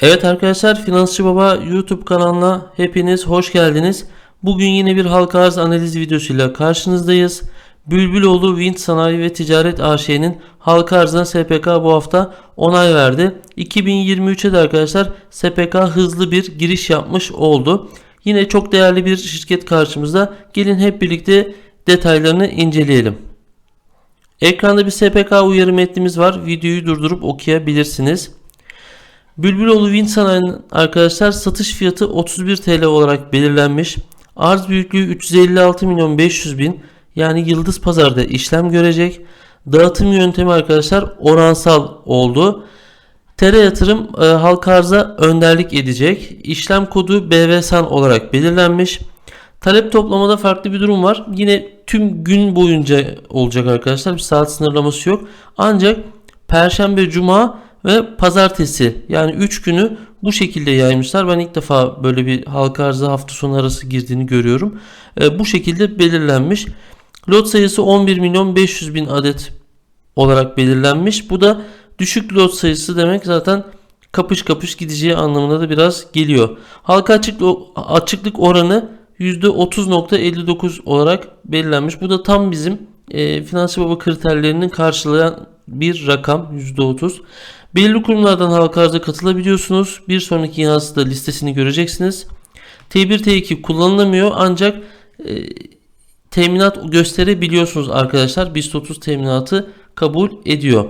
Evet arkadaşlar Finansçı Baba YouTube kanalına hepiniz hoş geldiniz. Bugün yine bir halka arz analiz videosuyla karşınızdayız. Bülbüloğlu Wind Sanayi ve Ticaret AŞ'nin halka arzına SPK bu hafta onay verdi. 2023'e de arkadaşlar SPK hızlı bir giriş yapmış oldu. Yine çok değerli bir şirket karşımızda. Gelin hep birlikte detaylarını inceleyelim. Ekranda bir SPK uyarı metnimiz var. Videoyu durdurup okuyabilirsiniz. Bülbüloğlu Wind Sanayi'nin arkadaşlar satış fiyatı 31 TL olarak belirlenmiş. Arz büyüklüğü 356 milyon 500 bin yani Yıldız Pazar'da işlem görecek. Dağıtım yöntemi arkadaşlar oransal oldu. TR yatırım e, halka arza önderlik edecek. İşlem kodu BVSAN olarak belirlenmiş. Talep toplamada farklı bir durum var. Yine tüm gün boyunca olacak arkadaşlar. Bir saat sınırlaması yok. Ancak Perşembe, Cuma ve Pazartesi yani 3 günü bu şekilde yaymışlar. Ben ilk defa böyle bir halka arzı hafta sonu arası girdiğini görüyorum. E, bu şekilde belirlenmiş. Lot sayısı 11 milyon 500 bin adet olarak belirlenmiş. Bu da düşük lot sayısı demek zaten kapış kapış gideceği anlamına da biraz geliyor. Halka açıklık, açıklık oranı %30.59 olarak belirlenmiş. Bu da tam bizim e, finansal baba kriterlerinin karşılayan bir rakam %30. Belirli kurumlardan halka arza katılabiliyorsunuz. Bir sonraki yansıda listesini göreceksiniz. T1 T2 kullanılamıyor ancak e, teminat gösterebiliyorsunuz arkadaşlar. BIST 30 teminatı kabul ediyor.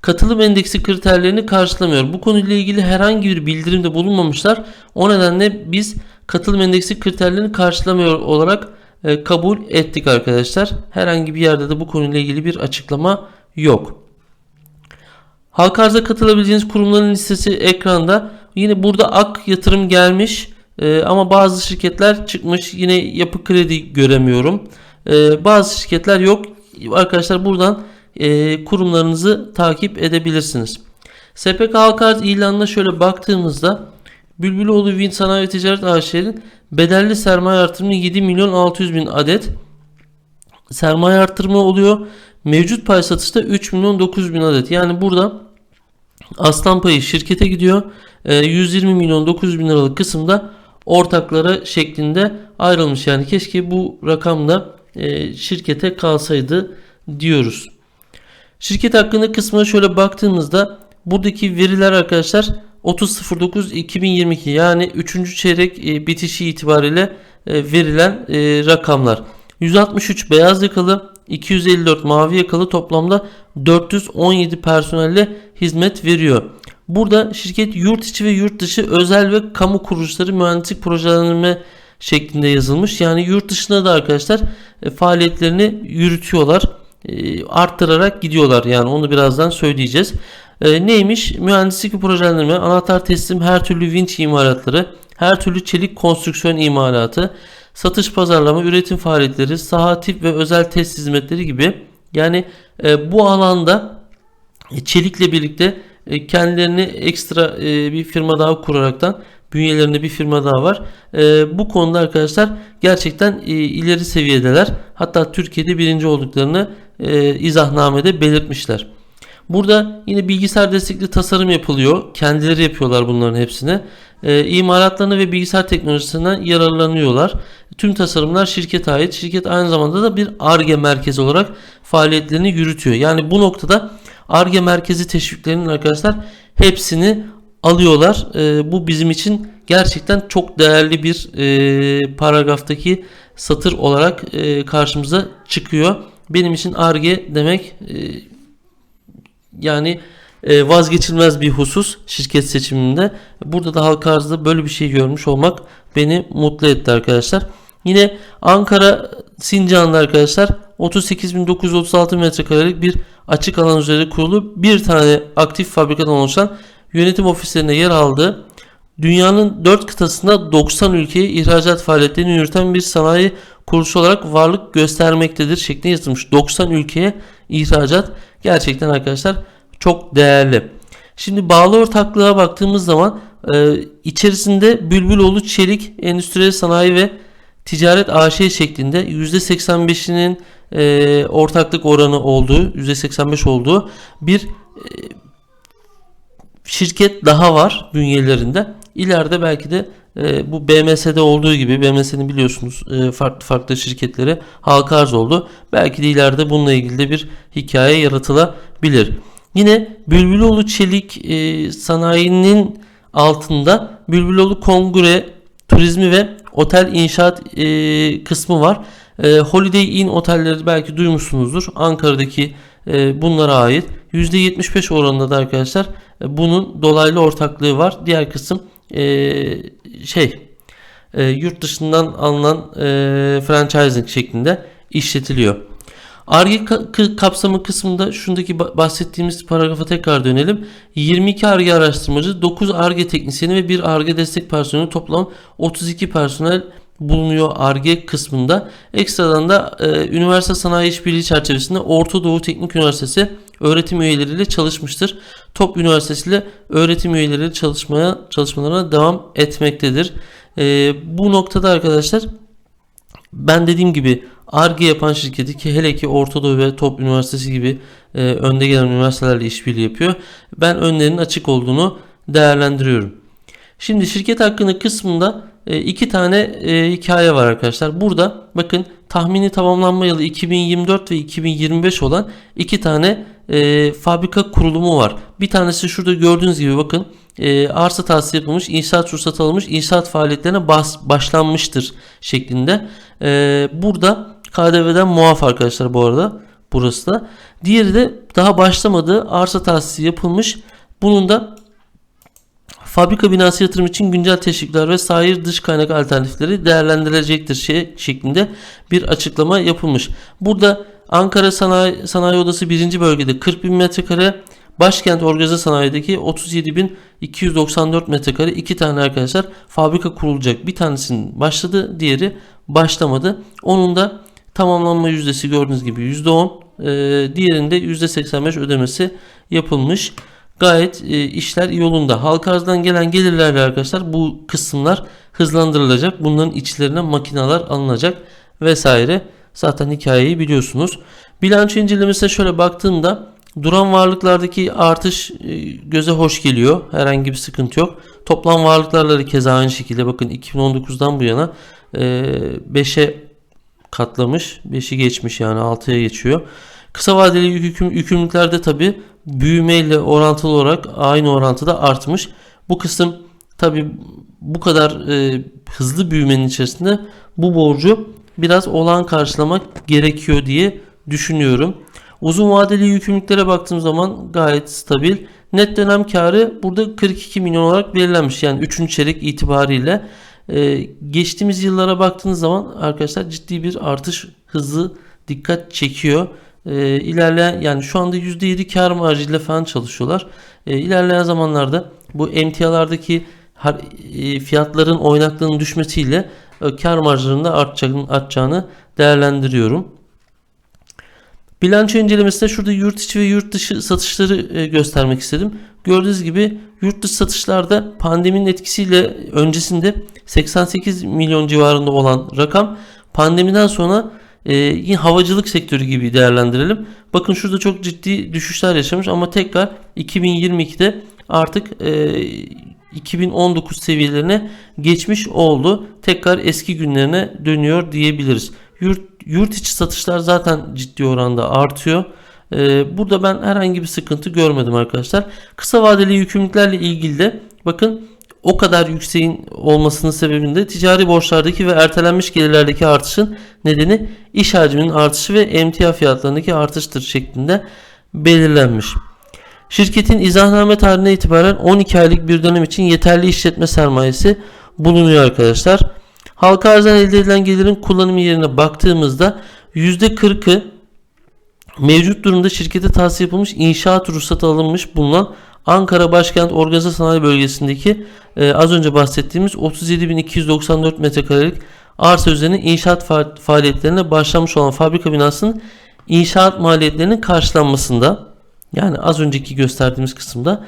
Katılım endeksi kriterlerini karşılamıyor. Bu konuyla ilgili herhangi bir bildirimde bulunmamışlar. O nedenle biz katılım endeksi kriterlerini karşılamıyor olarak e, kabul ettik arkadaşlar. Herhangi bir yerde de bu konuyla ilgili bir açıklama yok. Halka arza katılabileceğiniz kurumların listesi ekranda. Yine burada Ak yatırım gelmiş. Ee, ama bazı şirketler çıkmış. Yine yapı kredi göremiyorum. Ee, bazı şirketler yok. Arkadaşlar buradan e, kurumlarınızı takip edebilirsiniz. SPK halka arz ilanına şöyle baktığımızda Bülbüloğlu Wind Sanayi Ticaret AŞ'nin bedelli sermaye artırımı 7 milyon 600 bin adet sermaye artırımı oluyor. Mevcut pay satışta 3 milyon 900 bin adet. Yani burada aslan payı şirkete gidiyor. 120 ee, milyon 900 bin liralık kısımda ortaklara şeklinde ayrılmış. Yani keşke bu rakam da e, şirkete kalsaydı diyoruz. Şirket hakkında kısmına şöyle baktığımızda buradaki veriler arkadaşlar 30.09.2022 yani 3. çeyrek e, bitişi itibariyle e, verilen rakamlar. 163 beyaz yakalı, 254 mavi yakalı toplamda 417 personelle hizmet veriyor. Burada şirket yurt içi ve yurt dışı özel ve kamu kuruluşları mühendislik projelendirme şeklinde yazılmış. Yani yurt dışında da arkadaşlar e, faaliyetlerini yürütüyorlar. E, arttırarak gidiyorlar. Yani onu birazdan söyleyeceğiz. E, neymiş? Mühendislik projelendirme, anahtar teslim, her türlü vinç imalatları, her türlü çelik konstrüksiyon imalatı, satış pazarlama, üretim faaliyetleri, saha tip ve özel test hizmetleri gibi yani e, bu alanda e, çelikle birlikte e, kendilerini ekstra e, bir firma daha kuraraktan bünyelerinde bir firma daha var. E, bu konuda arkadaşlar gerçekten e, ileri seviyedeler. Hatta Türkiye'de birinci olduklarını e, izahnamede belirtmişler. Burada yine bilgisayar destekli tasarım yapılıyor. Kendileri yapıyorlar bunların hepsini. E, imalatlarına ve bilgisayar teknolojisinden yararlanıyorlar. Tüm tasarımlar şirkete ait. Şirket aynı zamanda da bir ARGE merkezi olarak faaliyetlerini yürütüyor. Yani bu noktada ARGE merkezi teşviklerinin arkadaşlar hepsini alıyorlar. E, bu bizim için gerçekten çok değerli bir e, paragraftaki satır olarak e, karşımıza çıkıyor. Benim için ARGE demek e, yani vazgeçilmez bir husus şirket seçiminde. Burada da halka arzda böyle bir şey görmüş olmak beni mutlu etti arkadaşlar. Yine Ankara Sincan'da arkadaşlar 38.936 metrekarelik bir açık alan üzerinde kurulu bir tane aktif fabrikadan oluşan yönetim ofislerinde yer aldığı dünyanın 4 kıtasında 90 ülkeye ihracat faaliyetlerini yürüten bir sanayi kuruluşu olarak varlık göstermektedir şeklinde yazılmış. 90 ülkeye ihracat gerçekten arkadaşlar çok değerli. Şimdi bağlı ortaklığa baktığımız zaman e, içerisinde Bülbüloğlu Çelik Endüstriyel Sanayi ve Ticaret AŞ şeklinde %85'inin e, ortaklık oranı olduğu, %85 olduğu bir e, şirket daha var bünyelerinde. İleride belki de e, bu BMS'de olduğu gibi BMS'nin biliyorsunuz e, farklı farklı şirketleri halka arz oldu. Belki de ileride bununla ilgili de bir hikaye yaratılabilir. Yine Bülbüloğlu Çelik e, sanayinin altında Bülbüloğlu Kongre Turizmi ve Otel İnşaat e, kısmı var. E, Holiday Inn otelleri belki duymuşsunuzdur. Ankara'daki e, bunlara ait. %75 oranında da arkadaşlar e, bunun dolaylı ortaklığı var. Diğer kısım e, şey e, yurt dışından alınan e, franchising şeklinde işletiliyor. Arge ka- kapsamı kısmında şundaki ba- bahsettiğimiz paragrafa tekrar dönelim. 22 Arge araştırmacı, 9 Arge teknisyeni ve 1 Arge destek personeli toplam 32 personel bulunuyor Arge kısmında. Ekstradan da e, üniversite sanayi işbirliği çerçevesinde Orta Doğu Teknik Üniversitesi öğretim üyeleriyle çalışmıştır. Top Üniversitesi ile öğretim üyeleriyle çalışmaya çalışmalarına devam etmektedir. E, bu noktada arkadaşlar ben dediğim gibi ARGE yapan şirketi ki hele ki Orta Doğu ve Top Üniversitesi gibi e, önde gelen üniversitelerle işbirliği yapıyor. Ben önlerinin açık olduğunu değerlendiriyorum. Şimdi şirket hakkında kısmında e, iki tane e, hikaye var arkadaşlar. Burada bakın tahmini tamamlanma yılı 2024 ve 2025 olan iki tane e, fabrika kurulumu var. Bir tanesi şurada gördüğünüz gibi bakın e, arsa tahsisi yapılmış, inşaat ruhsatı alınmış, inşaat faaliyetlerine bas, başlanmıştır şeklinde. E, burada KDV'den muaf arkadaşlar bu arada burası da. Diğeri de daha başlamadı arsa tahsisi yapılmış. Bunun da fabrika binası yatırım için güncel teşvikler ve sair dış kaynak alternatifleri değerlendirilecektir şey şeklinde bir açıklama yapılmış. Burada Ankara Sanayi, Sanayi Odası 1. bölgede 40 bin metrekare, Başkent Organize Sanayi'deki 37.294 metrekare iki tane arkadaşlar fabrika kurulacak. Bir tanesinin başladı, diğeri başlamadı. Onun da tamamlanma yüzdesi gördüğünüz gibi %10, e, diğerinde %85 ödemesi yapılmış. Gayet e, işler yolunda. Halka arzdan gelen gelirlerle arkadaşlar bu kısımlar hızlandırılacak. Bunların içlerine makineler alınacak vesaire. Zaten hikayeyi biliyorsunuz. Bilanço incelemesine şöyle baktığımda duran varlıklardaki artış e, göze hoş geliyor. Herhangi bir sıkıntı yok. Toplam varlıklarla keza aynı şekilde bakın 2019'dan bu yana 5'e katlamış. 5'i geçmiş yani 6'ya geçiyor. Kısa vadeli yüküm, yükümlülüklerde tabi büyümeyle orantılı olarak aynı orantıda artmış. Bu kısım tabi bu kadar e, hızlı büyümenin içerisinde bu borcu biraz olan karşılamak gerekiyor diye düşünüyorum. Uzun vadeli yükümlülüklere baktığım zaman gayet stabil. Net dönem karı burada 42 milyon olarak belirlenmiş. Yani 3. çeyrek itibariyle. Ee, geçtiğimiz yıllara baktığınız zaman arkadaşlar ciddi bir artış hızı dikkat çekiyor. Ee, ilerleyen yani şu anda %7 kar marjıyla falan çalışıyorlar. Ee, ilerleyen zamanlarda bu emtialardaki e, fiyatların oynaklığının düşmesiyle e, kar marjlarının da artacağını, artacağını değerlendiriyorum. Bilanço incelemesinde şurada yurt içi ve yurt dışı satışları e, göstermek istedim. Gördüğünüz gibi yurt dışı satışlarda pandeminin etkisiyle öncesinde 88 milyon civarında olan rakam pandemiden sonra e, yine havacılık sektörü gibi değerlendirelim. Bakın şurada çok ciddi düşüşler yaşamış ama tekrar 2022'de artık e, 2019 seviyelerine geçmiş oldu. Tekrar eski günlerine dönüyor diyebiliriz. Yurt, yurt içi satışlar zaten ciddi oranda artıyor. Ee, burada ben herhangi bir sıkıntı görmedim arkadaşlar. Kısa vadeli yükümlülüklerle ilgili de bakın o kadar yükseğin olmasının sebebinde ticari borçlardaki ve ertelenmiş gelirlerdeki artışın nedeni iş hacminin artışı ve emtia fiyatlarındaki artıştır şeklinde belirlenmiş. Şirketin izahname tarihine itibaren 12 aylık bir dönem için yeterli işletme sermayesi bulunuyor arkadaşlar. Halka arzdan elde edilen gelirin kullanımı yerine baktığımızda %40'ı mevcut durumda şirkete tahsis yapılmış inşaat ruhsatı alınmış bulunan Ankara Başkent Organize Sanayi Bölgesi'ndeki e, az önce bahsettiğimiz 37.294 metrekarelik arsa üzerine inşaat fa- faaliyetlerine başlamış olan fabrika binasının inşaat maliyetlerinin karşılanmasında yani az önceki gösterdiğimiz kısımda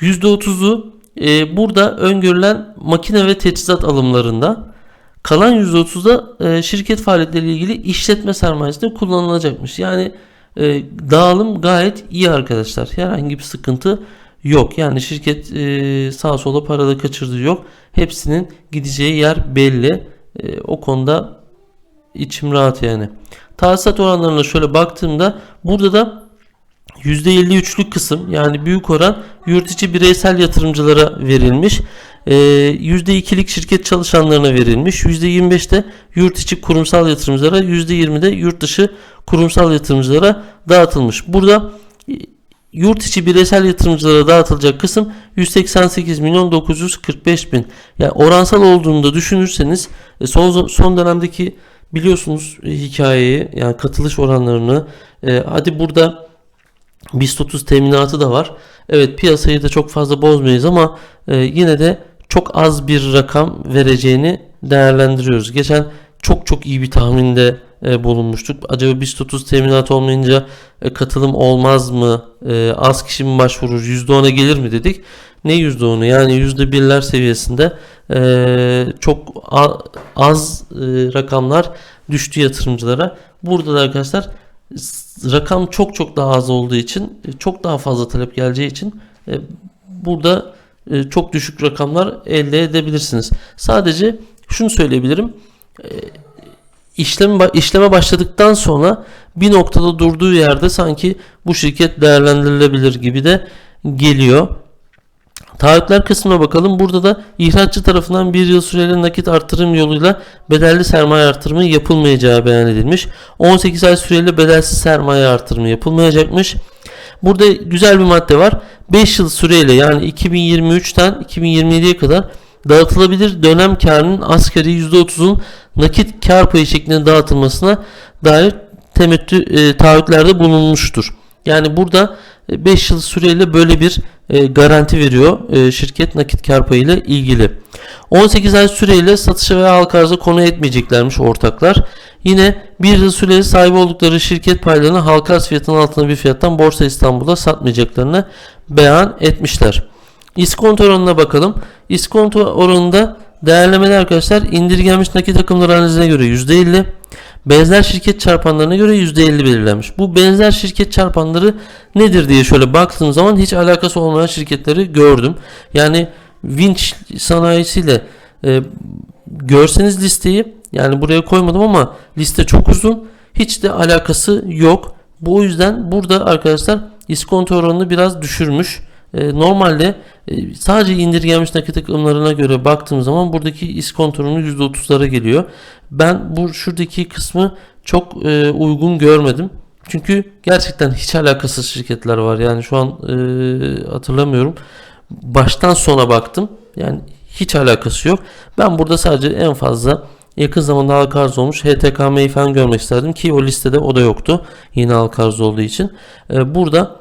%30'u e, burada öngörülen makine ve teçhizat alımlarında kalan %30'da e, şirket faaliyetleriyle ilgili işletme sermayesinde kullanılacakmış. Yani e, dağılım gayet iyi arkadaşlar. Herhangi bir sıkıntı yok. Yani şirket e, sağa sola parada kaçırdığı yok. Hepsinin gideceği yer belli. E, o konuda içim rahat yani. Tahsisat oranlarına şöyle baktığımda burada da %53'lük kısım yani büyük oran yurt içi bireysel yatırımcılara verilmiş. Ee, %2'lik şirket çalışanlarına verilmiş. %25 de yurt içi kurumsal yatırımcılara, %20 de yurt dışı kurumsal yatırımcılara dağıtılmış. Burada e, yurt içi bireysel yatırımcılara dağıtılacak kısım 188 milyon 945 bin. Yani oransal olduğunu da düşünürseniz e, son son dönemdeki biliyorsunuz e, hikayeyi yani katılış oranlarını e, hadi burada BIST 30 teminatı da var. Evet piyasayı da çok fazla bozmayız ama e, yine de çok az bir rakam vereceğini değerlendiriyoruz. Geçen çok çok iyi bir tahminde e, bulunmuştuk. Acaba BIST 30 teminat olmayınca e, katılım olmaz mı? E, az kişi mi başvurur? %10'a gelir mi dedik. Ne %10'u? Yani %1'ler seviyesinde çok az rakamlar düştü yatırımcılara. Burada da arkadaşlar rakam çok çok daha az olduğu için çok daha fazla talep geleceği için e, burada çok düşük rakamlar elde edebilirsiniz. Sadece şunu söyleyebilirim. E, işlem işleme başladıktan sonra bir noktada durduğu yerde sanki bu şirket değerlendirilebilir gibi de geliyor. Taahhütler kısmına bakalım. Burada da ihracatçı tarafından bir yıl süreli nakit artırım yoluyla bedelli sermaye artırımı yapılmayacağı beyan edilmiş. 18 ay süreli bedelsiz sermaye artırımı yapılmayacakmış. Burada güzel bir madde var. 5 yıl süreyle yani 2023'ten 2027'ye kadar dağıtılabilir dönem karının asgari %30'un nakit kar payı şeklinde dağıtılmasına dair temettü e, taahhütlerde bulunmuştur. Yani burada 5 yıl süreyle böyle bir e, garanti veriyor e, şirket nakit kar payı ile ilgili. 18 ay süreyle satışa veya halka arıza konu etmeyeceklermiş ortaklar. Yine bir yıl süreli sahibi oldukları şirket paylarını halka arz fiyatının altında bir fiyattan Borsa İstanbul'da satmayacaklarını beyan etmişler. İskonto oranına bakalım. İskonto oranında değerlemeler arkadaşlar indirgenmiş nakit akımları analizine göre %50, benzer şirket çarpanlarına göre %50 belirlenmiş. Bu benzer şirket çarpanları nedir diye şöyle baktığım zaman hiç alakası olmayan şirketleri gördüm. Yani vinç sanayisiyle e, görseniz listeyi yani buraya koymadım ama liste çok uzun. Hiç de alakası yok. Bu yüzden burada arkadaşlar iskonto oranını biraz düşürmüş. E, normalde e, sadece indirgenmiş nakit akımlarına göre baktığım zaman buradaki iskontonun %30'lara geliyor. Ben bu şuradaki kısmı çok e, uygun görmedim. Çünkü gerçekten hiç alakasız şirketler var. Yani şu an hatırlamıyorum. Baştan sona baktım. Yani hiç alakası yok. Ben burada sadece en fazla yakın zamanda halka arz olmuş HTKM'yi falan görmek isterdim ki o listede o da yoktu. Yine halka arz olduğu için. Burada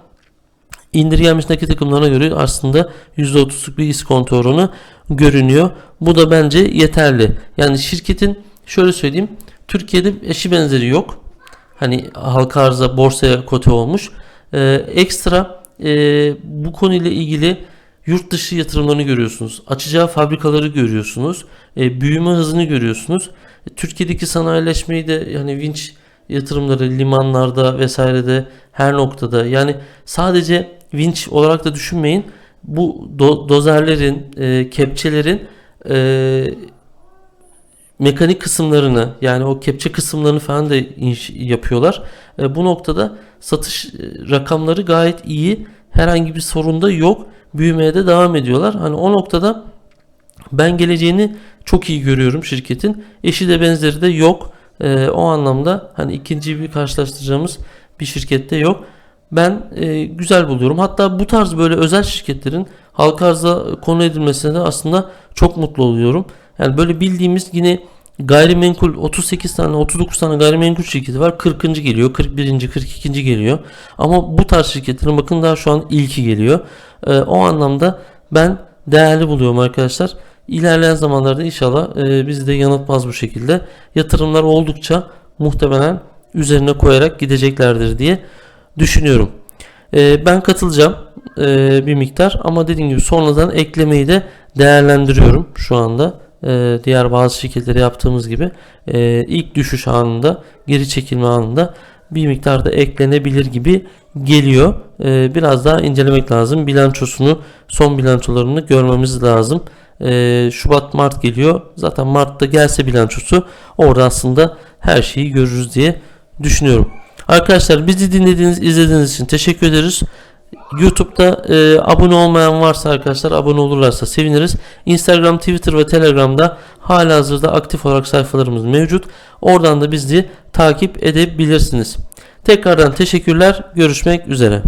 indirgenmiş nakit akımlarına göre aslında %30'luk bir iskonto oranı görünüyor. Bu da bence yeterli. Yani şirketin şöyle söyleyeyim Türkiye'de eşi benzeri yok. Hani halka arıza borsaya kote olmuş. Ee, ekstra e, bu konuyla ilgili yurt dışı yatırımlarını görüyorsunuz. Açacağı fabrikaları görüyorsunuz. E, büyüme hızını görüyorsunuz. E, Türkiye'deki sanayileşmeyi de yani vinç yatırımları limanlarda vesairede her noktada yani sadece vinç olarak da düşünmeyin. Bu do- dozerlerin, e, kepçelerin e, mekanik kısımlarını yani o kepçe kısımlarını falan da inş- yapıyorlar. E, bu noktada satış e, rakamları gayet iyi. Herhangi bir sorun da yok. Büyümeye de devam ediyorlar. Hani o noktada ben geleceğini çok iyi görüyorum şirketin. Eşi de benzeri de yok. E, o anlamda hani ikinci bir karşılaştıracağımız bir şirkette yok. Ben e, güzel buluyorum. Hatta bu tarz böyle özel şirketlerin halka arza konu edilmesine de aslında çok mutlu oluyorum. Yani böyle bildiğimiz yine gayrimenkul 38 tane 39 tane gayrimenkul şirketi var. 40. geliyor, 41. 42. geliyor. Ama bu tarz şirketlerin bakın daha şu an ilki geliyor. E, o anlamda ben değerli buluyorum arkadaşlar. İlerleyen zamanlarda inşallah e, bizi de yanıltmaz bu şekilde. Yatırımlar oldukça muhtemelen üzerine koyarak gideceklerdir diye düşünüyorum. E, ben katılacağım e, bir miktar ama dediğim gibi sonradan eklemeyi de değerlendiriyorum şu anda. E, diğer bazı şirketlere yaptığımız gibi e, ilk düşüş anında geri çekilme anında bir miktar da eklenebilir gibi geliyor. Ee, biraz daha incelemek lazım. Bilançosunu, son bilançolarını görmemiz lazım. Ee, Şubat, Mart geliyor. Zaten Mart'ta gelse bilançosu orada aslında her şeyi görürüz diye düşünüyorum. Arkadaşlar bizi dinlediğiniz, izlediğiniz için teşekkür ederiz. YouTube'da e, abone olmayan varsa arkadaşlar abone olurlarsa seviniriz. Instagram, Twitter ve Telegram'da hala hazırda aktif olarak sayfalarımız mevcut. Oradan da bizi takip edebilirsiniz. Tekrardan teşekkürler. Görüşmek üzere.